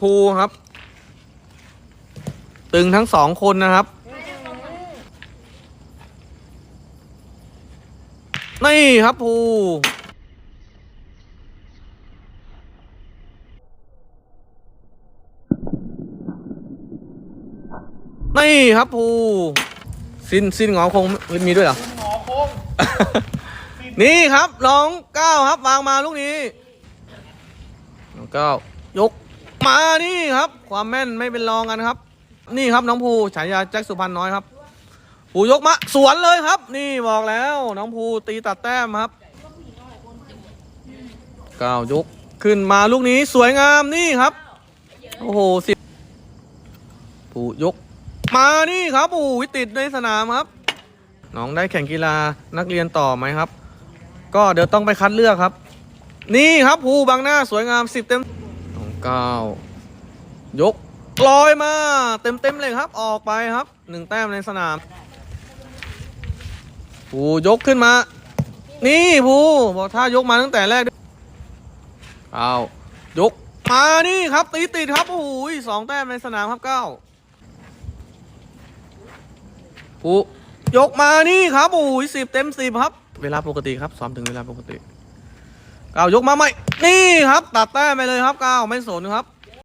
ภูครับ ตึงทั้งสองคนนะครับ นี่ครับภูนี่ครับภูสิ้นสิ้นหงอคงมีด้วยเหรอหมอคงนี่ครับน้องก้าวครับวางมาลูกนี้น้องก้าวยก มานี่ครับ ความแม่นไม่เป็นรองกันครับ นี่ครับน้องภูฉายาแจ็คสุพรรณน้อยครับภูยกมาสวนเลยครับ นี่บอกแล้ว น้องภูตีตัดแต้มครับก้าวยกขึ้นมาลูกนี้สวยงามนี่ครับ โอ้โหสิภูยก มานี่ครับโอ้โหติดในสนามครับ น้องได้แข่งกีฬานักเรียนต่อไหมครับ ก็เดี๋ยวต้องไปคัดเลือกครับ นี่ครับภูบางหน้าสวยงามสิบเต็ม เก้ายกลอยมา เต็มเต็มเลยครับออกไปครับหนึ่งแต้มในสนามภูยกขึ้นมา นี่ภูบอกถ้ายกมาตั้งแต่แรกเอายกมานี่ครับ ตีติดครับโอ้โหสองแต้มในสนามครับเก้าภูยกมานี่ครับโอ้โหสิบเต็มสิบครับ เวลาปกติครับซ้อมถึงเวลาปกติ ก้าวยกมาใหม่ นี่ครับ ตัดแต้มไปเลยครับก้าวไม่สนครับ